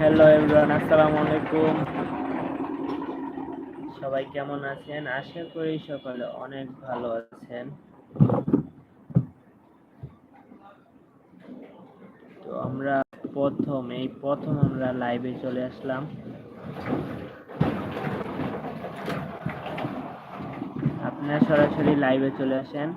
Hello everyone আসসালামু আলাইকুম সবাই কেমন আছেন? আশা করি সকলে অনেক ভালো আছেন। তো আমরা প্রথম, এই প্রথম আমরা লাইভে চলে আসলাম। আপনারা সরাসরি লাইভে চলে আসেন।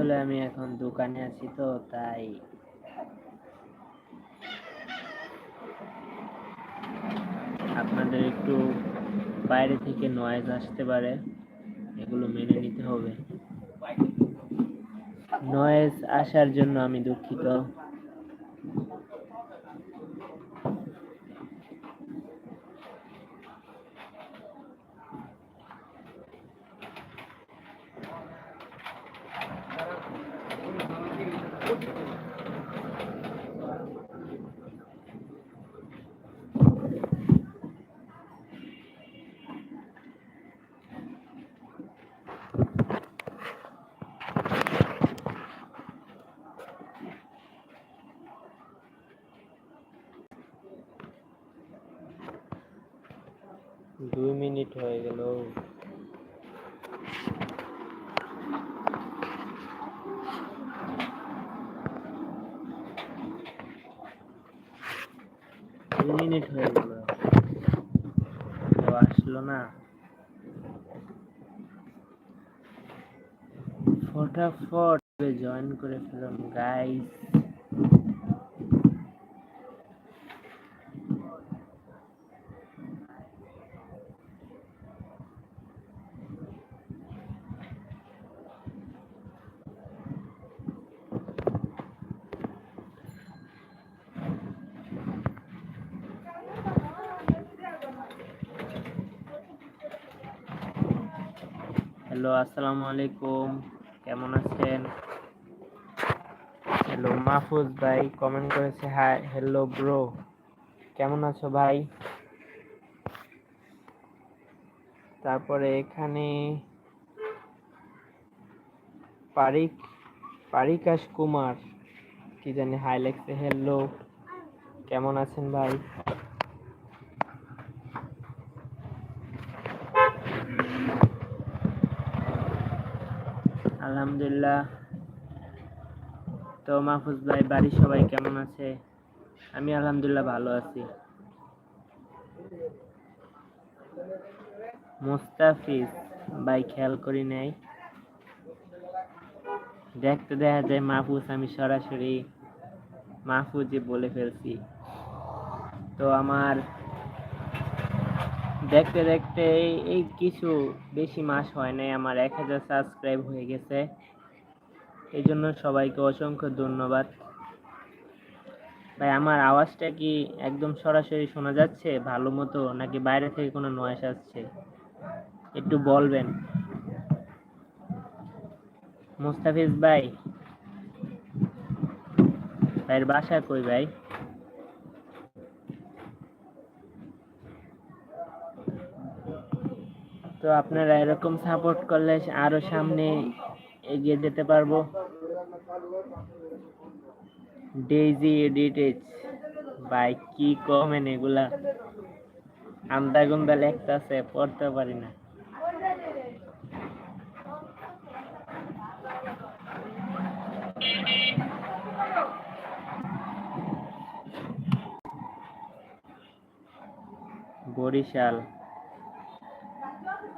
আসলে আমি এখন দোকানে আছি তো, তাই। আপনাদের একটু বাইরে থেকে নয়েজ আসতে পারে, এগুলো মেনে নিতে হবে। নয়েজ আসার জন্য আমি দুঃখিত। দুই মিনিট হয়ে গেল। দুই মিনিট হয়ে গেল। আসলো না। ফটাফট জয়েন করে ফেলুন গাইস হ্যালো, আসসালামু আলাইকুম। কেমন আছেন? হ্যালো, মাহফুজ ভাই কমেন্ট করেছে হাই হ্যালো ব্রো কেমন আছো ভাই? তারপরে এখানে পারিক, পারিকাশ কুমার, কি জানি হাই লেখছে হ্যালো কেমন আছেন ভাই? আলহামদুলিল্লাহ। তো মাহফুজ ভাই, বাড়ির সবাই কেমন আছে? আমি আলহামদুলিল্লাহ ভালো আছি। মুস্তাফিজ ভাই, খেয়াল করি নাই। দেখতে দেখা যায় মাহফুজ, আমি সরাসরি মাহফুজে বলে ফেলছি। তো আমার দেখতে দেখতে এই- কিছু বেশি মাস হয় নাই, আমার এক হাজার সাবস্ক্রাইব হয়ে গেছে। এই জন্য সবাইকে অসংখ্য ধন্যবাদ। ভাই, আমার আওয়াজটা কি একদম সরাসরি শোনা যাচ্ছে? ভালো মতো? নাকি বাইরে থেকে কোনো নয়েস আসছে? একটু বলবেন। মুস্তাফিজ ভাই, ভাইয়ের বাসা কই ভাই? তো আপনারা এরকম সাপোর্ট করলে আরও সামনে এগিয়ে যেতে পারব। ডেইজি এডিটেজ ভাই, কি কমেন এগুলা? আন্দা গুন্দা লেখতাছে, পড়তে পারি না। বরিশাল।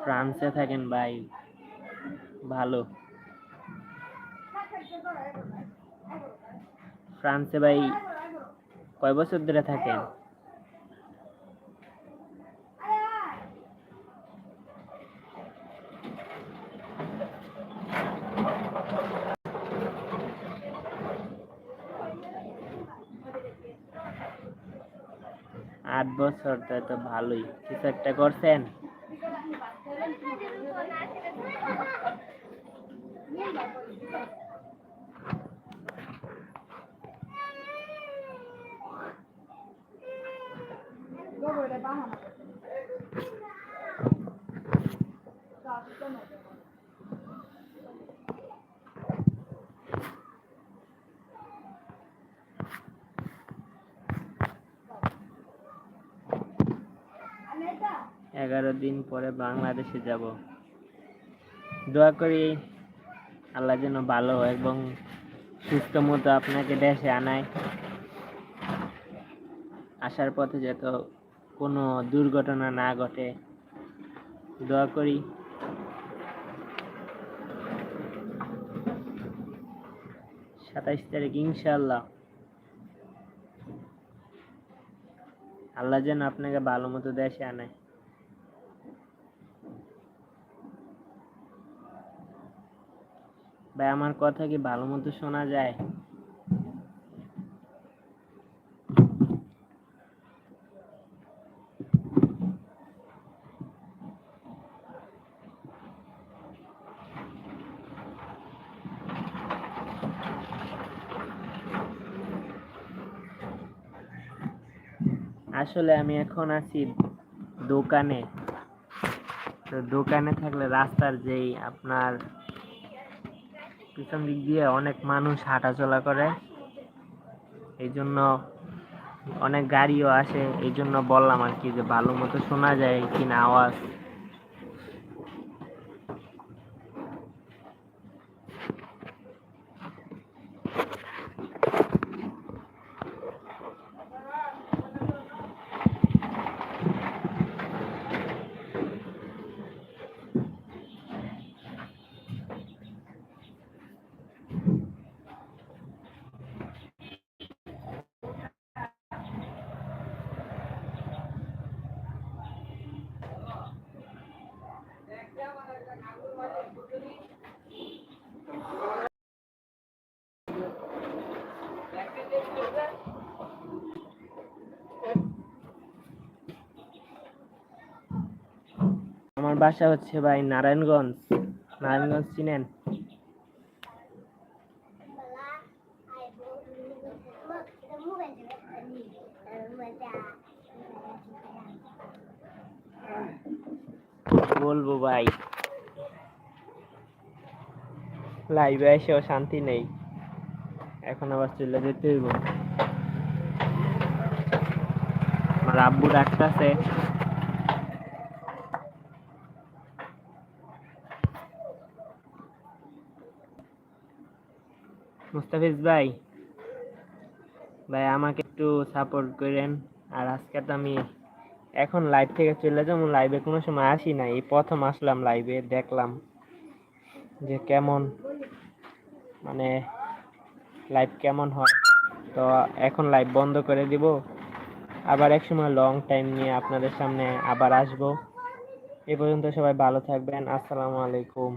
ফ্রান্সে থাকেন ভাই। ভালো। ফ্রান্সে ভাই কয় বছর ধরে থাকেন? আট বছর তো ভালোই। কিছু একটা করছেন? এগারো দিন পরে বাংলাদেশে যাব। দোয়া করি আল্লাহ যেন ভালো এবং সুস্থ মতো আপনাকে দেশে আনায়। আসার পথে যত কোনো দুর্ঘটনা না ঘটে। দোয়া করি। সাতাইশ তারিখ ইনশাল্লাহ আল্লাহ যেন আপনাকে ভালো মতো দেশে আনে। ভাই, আমার কথা কি ভালো মতো শোনা যায়? আসলে আমি এখন আছি দোকানে। তো দোকানে থাকলে রাস্তার যেই আপনার পিছন দিক দিয়ে অনেক মানুষ হাঁটাচলা করে। এই জন্য অনেক গাড়িও আসে। এই জন্য বললাম আর কি যে ভালো মতো শোনা যায় কিনা আওয়াজ। আমার বাসা হচ্ছে ভাই নারায়ণগঞ্জ। নারায়ণগঞ্জ চিনেন? বলব ভাই। লাইভে এসেও শান্তি নেই। এখন আবার চলে যেতে হইব। আমার আব্বু ডাকতেছে। মুস্তাফিজ ভাই ভাই আমাকে একটু সাপোর্ট করেন। আর আজকে তো আমি এখন লাইভ থেকে চলে যাব লাইভে কোনো সময় আসি না এই প্রথম আসলাম লাইভে দেখলাম যে কেমন মানে লাইভ কেমন হয়। তো এখন লাইভ বন্ধ করে দিব। আবার এক সময় লং টাইম নিয়ে আপনাদের সামনে আবার আসব। এ পর্যন্ত সবাই ভালো থাকবেন। আসসালামু আলাইকুম।